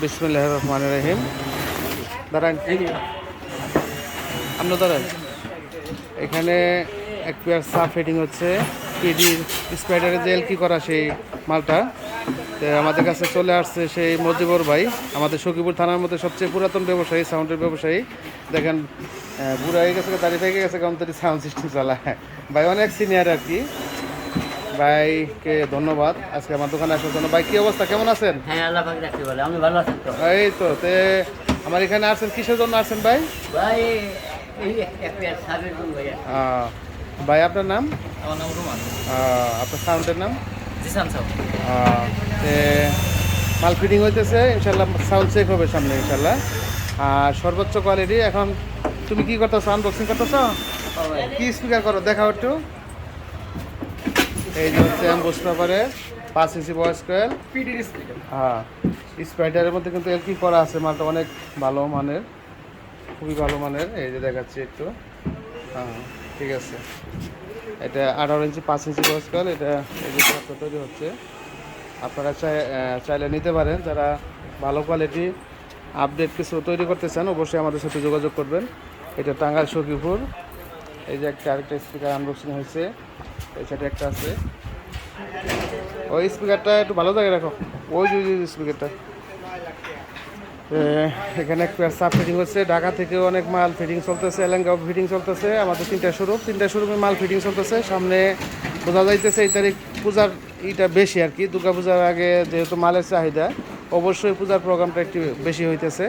বিসমুল্লাহ রহমান রহিম। দাঁড়ান। আপনি দাঁড়ান। এখানে এক পেয়ার সাফ ফিটিং হচ্ছে। পিডির স্পাইডারের জেল কি করা সেই মালটা? আমাদের কাছে চলে আসছে সেই মজিবর ভাই। আমাদের সখীপুর থানার মধ্যে সবচেয়ে পুরাতন ব্যবসায়ী সাউন্ডের ব্যবসায়ী। দেখেন বুড়া হয়ে গেছে, দাঁড়িয়ে থেকে গেছে কারণ তার সাউন্ড সিস্টেম চালায়। ভাই, অনেক সিনিয়র আর কি। ভাইকে ধন্যবাদ। আজকে আমার দোকানে আসার জন্য। ভাই কি অবস্থা? কেমন আছেন? হ্যাঁ আল্লাহ পাক রাখতে বলে। আমি ভালো আছি তো? এই তো তে আমার এখানে আসছেন কিসের জন্য আসছেন ভাই? ভাই এই একটা সাবের ভাইয়া। আহ, ভাই আপনার নাম? আমার নাম রুমান। আপনার সাউন্ডের নাম? জিসান সাউ আহ, তে মাল ফিটিং হইতেছে ইনশাল্লাহ সাউন্ড চেক হবে সামনে ইনশাল্লাহ আর সর্বোচ্চ কোয়ালিটি এখন তুমি কি করতেছো? আনবক্সিং করতেছো? কি স্পিকার করো? দেখাও একটু। এই যে হচ্ছে অ্যাম্বুস পেপারে পাঁচ ইঞ্চি বয়স কয়েল হ্যাঁ স্প্রাইটারের মধ্যে কিন্তু এলকি করা আছে মালটা অনেক ভালো মানের খুবই ভালো মানের। এই যে দেখাচ্ছি একটু। হ্যাঁ ঠিক আছে। এটা আঠারো ইঞ্চি পাঁচ ইঞ্চি বয়স বয়স্কাল এটা এই যে তৈরি হচ্ছে। আপনারা চাই চাইলে নিতে পারেন। যারা ভালো কোয়ালিটি আপডেট কিছু তৈরি করতে চান অবশ্যই আমাদের সাথে যোগাযোগ করবেন। এটা টাঙ্গাইল সখীপুর এই যে একটা আরেকটা স্পিকার আনবক্সিং হয়েছে। এই সাইডে একটা আছে। ওই স্পিকারটা একটু ভালো জায়গায় রাখো। ওই যে স্পিকারটা। এখানে সাব ফিটিং হচ্ছে। ঢাকা থেকেও অনেক মাল ফিটিং চলতেছে এলাঙ্গাও ফিটিং চলতেছে। আমাদের তিনটা শোরুম তিনটা শোরুমে মাল ফিটিং চলতেছে। সামনে বোঝা যাইতেছে এই তারিখ পূজার ইটা বেশি আর কি। দুর্গা পূজার আগে যেহেতু মালের চাহিদা, অবশ্যই পূজার প্রোগ্রামটা একটু বেশি হইতেছে।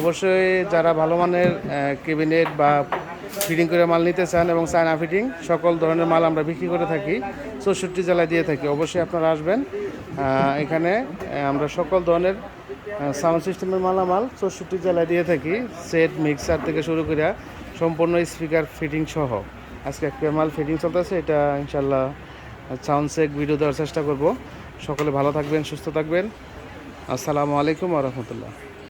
অবশ্যই যারা ভালো মানের ক্যাবিনেট বা ফিটিং করে মাল নিতে চান এবং চায়না ফিটিং, সকল ধরনের মাল আমরা বিক্রি করে থাকি, চৌষট্টি জেলায় দিয়ে থাকি। অবশ্যই আপনারা আসবেন। এখানে আমরা সকল ধরনের সাউন্ড সিস্টেমের মালামাল চৌষট্টি জেলায় দিয়ে থাকি। সেট, মিক্সার থেকে শুরু করে সম্পূর্ণ স্পিকার ফিটিং সহ। আজকে একটা মাল ফিটিং চলতেছে, এটা ইনশাল্লাহ সাউন্ড চেক ভিডিও দেওয়ার চেষ্টা করব। সকলে ভালো থাকবেন, সুস্থ থাকবেন। আসসালামু আলাইকুম রহমতুল্লাহ।